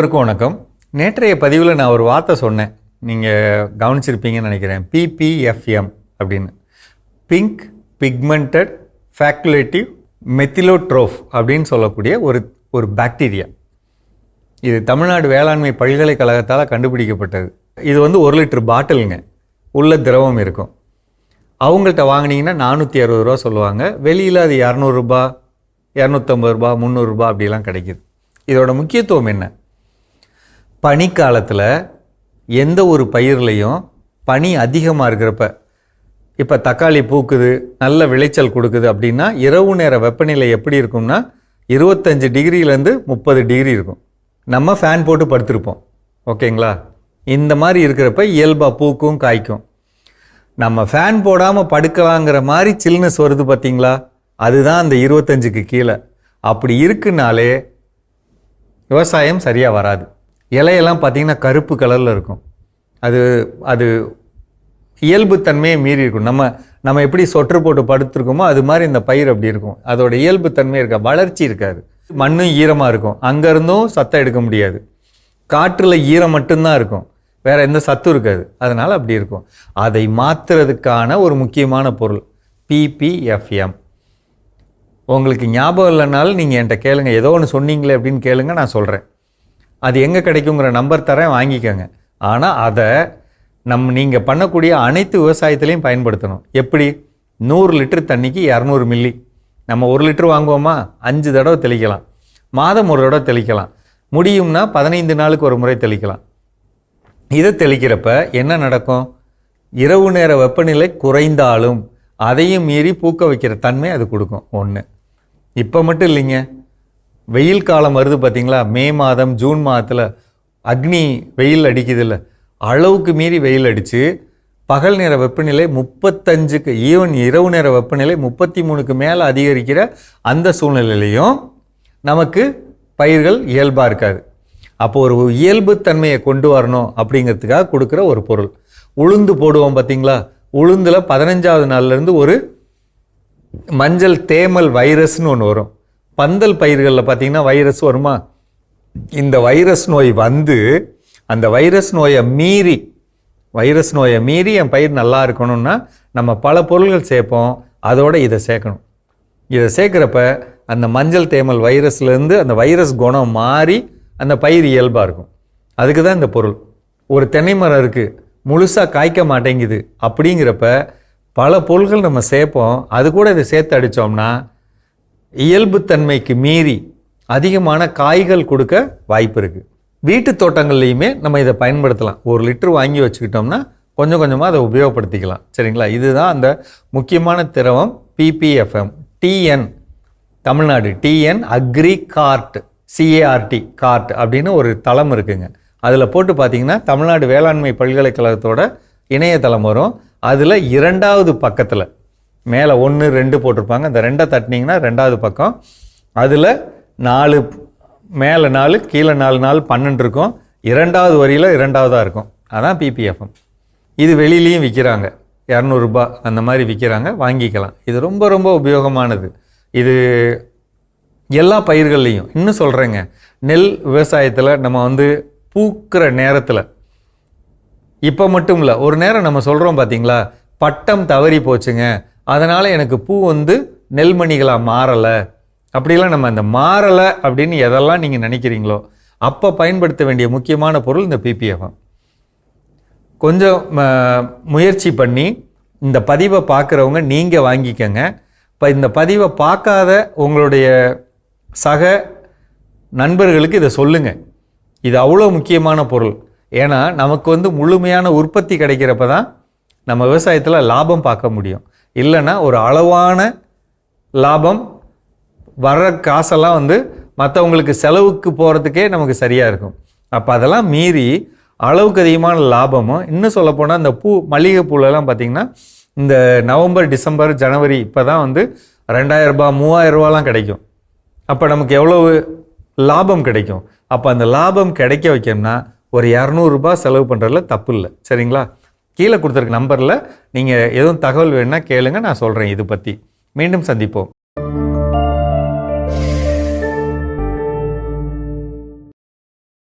அனைவருக்கும் வணக்கம். நேற்றைய பதிவில் நான் ஒரு வார்த்தை சொன்னேன். நீங்கள் கவனிச்சிருப்பீங்கன்னு நினைக்கிறேன். பிபிஎஃப்எம் அப்படின்னு. பிங்க் பிக்மெண்டட் ஃபேக்குலேட்டிவ் மெத்திலோட்ரோஃப் அப்படின்னு சொல்லக்கூடிய ஒரு ஒரு பாக்டீரியா இது தமிழ்நாடு வேளாண்மை பல்கலைக்கழகத்தால் கண்டுபிடிக்கப்பட்டது. இது வந்து ஒரு லிட்டர் பாட்டிலுங்க. உள்ள திரவம் இருக்கும். அவங்கள்ட்ட வாங்கினீங்கன்னா நானூற்றி அறுபது ரூபா சொல்லுவாங்க. வெளியில் அது இரநூறுபா இரநூத்தம்பது ரூபா முந்நூறுரூபா அப்படிலாம் கிடைக்கிது. இதோட முக்கியத்துவம் என்ன? பனிக்காலத்தில் எந்த ஒரு பயிர்லையும் பனி அதிகமாக இருக்கிறப்ப இப்போ தக்காளி பூக்குது நல்ல விளைச்சல் கொடுக்குது அப்படின்னா இரவு நேர வெப்பநிலை எப்படி இருக்கும்னா இருபத்தஞ்சி டிகிரியிலேருந்து முப்பது டிகிரி இருக்கும். நம்ம ஃபேன் போட்டு படுத்திருப்போம். ஓகேங்களா? இந்த மாதிரி இருக்கிறப்ப இயல்பாக பூக்கும் காய்க்கும். நம்ம ஃபேன் போடாமல் படுக்கலாங்கிற மாதிரி சில்னஸ் வருது பார்த்தீங்களா அதுதான் அந்த இருபத்தஞ்சுக்கு கீழே. அப்படி இருக்குனாலே விவசாயம் சரியாக வராது. இலையெல்லாம் பார்த்திங்கன்னா கருப்பு கலரில் இருக்கும். அது அது இயல்புத்தன்மையை மீறி இருக்கும். நம்ம நம்ம எப்படி சொற்று போட்டு படுத்துருக்கோமோ அது மாதிரி இந்த பயிர் அப்படி இருக்கும். அதோட இயல்புத்தன்மை இருக்கா? வளர்ச்சி இருக்காது. மண்ணும் ஈரமாக இருக்கும். அங்கேருந்தும் சத்தம் எடுக்க முடியாது. காற்றில் ஈரம் மட்டும்தான் இருக்கும். வேறு எந்த சத்தும் இருக்காது. அதனால் அப்படி இருக்கும். அதை மாற்றுறதுக்கான ஒரு முக்கியமான பொருள் பிபிஎஃப்எம் உங்களுக்கு ஞாபகம் இல்லைனாலும் நீங்கள் என்கிட்ட கேளுங்க. ஏதோ ஒன்று சொன்னீங்களே அப்படின்னு கேளுங்க நான் சொல்கிறேன் அது எங்கே கிடைக்குங்கிற நம்பர் தரேன் வாங்கிக்கோங்க. ஆனால் அதை நம் நீங்கள் பண்ணக்கூடிய அனைத்து விவசாயத்துலேயும் பயன்படுத்தணும். எப்படி? நூறு லிட்டர் தண்ணிக்கு இரநூறு மில்லி நம்ம ஒரு லிட்டர் வாங்குவோமா? அஞ்சு தடவை தெளிக்கலாம். மாதம் ஒரு தடவை தெளிக்கலாம். முடியும்னா பதினைந்து நாளுக்கு ஒரு முறை தெளிக்கலாம். இதை தெளிக்கிறப்ப என்ன நடக்கும்? இரவு நேர வெப்பநிலை குறைந்தாலும் அதையும் மீறி பூக்க வைக்கிற தன்மை அது கொடுக்கும். ஒன்று இப்போ மட்டும் இல்லைங்க. வெயில் காலம் வருது பார்த்தீங்களா மே மாதம் ஜூன் மாதத்தில் அக்னி வெயில் அடிக்குதுல்ல. அளவுக்கு மீறி வெயில் அடித்து பகல் நேர வெப்பநிலை முப்பத்தஞ்சுக்கு ஈவன் இரவு நேர வெப்பநிலை முப்பத்தி மூணுக்கு மேலே அதிகரிக்கிற அந்த சூழ்நிலையிலையும் நமக்கு பயிர்கள் இயல்பாக இருக்காது. அப்போ ஒரு இயல்பு தன்மையை கொண்டு வரணும் அப்படிங்கிறதுக்காக கொடுக்குற ஒரு பொருள். உளுந்து போடுவோம் பார்த்தீங்களா உளுந்தில் பதினஞ்சாவது நாள்லேருந்து ஒரு மஞ்சள் தேமல் வைரஸ்னு ஒன்று வரும். பந்தல் பயிர்களில் பார்த்தீங்கன்னா வைரஸ் வருமா? இந்த வைரஸ் நோய் வந்து அந்த வைரஸ் நோயை மீறி வைரஸ் நோயை மீறி என் பயிர் நல்லா இருக்கணும்னா நம்ம பல பொருள்கள் சேர்ப்போம். அதோட இதை சேர்க்கணும். இதை சேர்க்குறப்ப அந்த மஞ்சள் தேமல் வைரஸ்லேருந்து அந்த வைரஸ் குணம் மாறி அந்த பயிர் இயல்பாக இருக்கும். அதுக்கு தான் இந்த பொருள். ஒரு தென்னை மரம் இருக்குது முழுசாக காய்க்க மாட்டேங்குது அப்படிங்கிறப்ப பல பொருள்கள் நம்ம சேர்ப்போம். அது கூட இதை சேர்த்து அடித்தோம்னா இயல்புத்தன்மைக்கு மீறி அதிகமான காய்கள் கொடுக்க வாய்ப்பு இருக்குது வீட்டு தோட்டங்கள்லையுமே நம்ம இதை பயன்படுத்தலாம். ஒரு லிட்டர் வாங்கி வச்சுக்கிட்டோம்னா கொஞ்சம் கொஞ்சமாக அதை உபயோகப்படுத்திக்கலாம். சரிங்களா? இதுதான் அந்த முக்கியமான திரவம் PPFM TN Tamil Nadu TN agri card CARD card அப்படின்னு ஒரு தளம் இருக்குங்க. அதில் போட்டு பார்த்தீங்கன்னா தமிழ்நாடு வேளாண்மை பல்கலைக்கழகத்தோட இணையதளம் வரும். அதில் இரண்டாவது பக்கத்தில் மேலே ஒன்று ரெண்டு போட்டிருப்பாங்க. இந்த ரெண்டை தட்டினீங்கன்னா ரெண்டாவது பக்கம். அதில் நாலு மேலே நாலு கீழே நாலு நாலு பன்னெண்டு இருக்கும். இரண்டாவது வரியில் இரண்டாவதாக இருக்கும். அதான் பிபிஎஃப்எம் இது வெளியிலையும் விற்கிறாங்க இரநூறுபா அந்த மாதிரி விற்கிறாங்க வாங்கிக்கலாம். இது ரொம்ப ரொம்ப உபயோகமானது. இது எல்லா பயிர்கள்லையும். இன்னும் சொல்கிறேங்க நெல் விவசாயத்தில் நம்ம வந்து பூக்கிற நேரத்தில் இப்போ மட்டும் இல்லை ஒரு நேரம் நம்ம சொல்கிறோம் பார்த்தீங்களா பட்டம் தவறி போச்சுங்க. அதனால் எனக்கு பூ வந்து நெல்மணிகளாக மாறலை. அப்படிலாம் நம்ம இந்த மாறலை அப்படின்னு எதெல்லாம் நீங்கள் நினைக்கிறீங்களோ அப்போ பயன்படுத்த வேண்டிய முக்கியமான பொருள் இந்த பிபிஎஃப்எம் கொஞ்சம் ம, முயற்சி பண்ணி இந்த பதிவை பார்க்குறவங்க நீங்கள் வாங்கிக்கங்க. இப்போ இந்த பதிவை பார்க்காத உங்களுடைய சக நண்பர்களுக்கு இதை சொல்லுங்கள் இது அவ்வளோ முக்கியமான பொருள். ஏன்னா நமக்கு வந்து முழுமையான உற்பத்தி கிடைக்கிறப்ப தான் நம்ம விவசாயத்தில் லாபம் பார்க்க முடியும். இல்லைன்னா ஒரு அளவான லாபம் வர்ற காசெல்லாம் வந்து மற்றவங்களுக்கு செலவுக்கு போகிறதுக்கே நமக்கு சரியாக இருக்கும். அப்போ அதெல்லாம் மீறி அளவுக்கு அதிகமான லாபமும் இன்னும் சொல்லப்போனால் இந்த பூ மளிகை பூலெல்லாம் பார்த்திங்கன்னா இந்த நவம்பர் டிசம்பர் ஜனவரி இப்போ தான் வந்து ரெண்டாயிரரூபா மூவாயிரரூபாலாம் ரூபாலாம் கிடைக்கும். அப்போ நமக்கு எவ்வளோ லாபம் கிடைக்கும்? அப்போ அந்த லாபம் கிடைக்க வைக்கணும்னா ஒரு இரநூறுபா செலவு பண்ணுறதுல தப்பு இல்லை. சரிங்களா? கீழே கொடுத்துருக்க நம்பரில் நீங்கள் எதுவும் தகவல் வேணும்னா கேளுங்க நான் சொல்கிறேன் இது பற்றி. மீண்டும் சந்திப்போம்.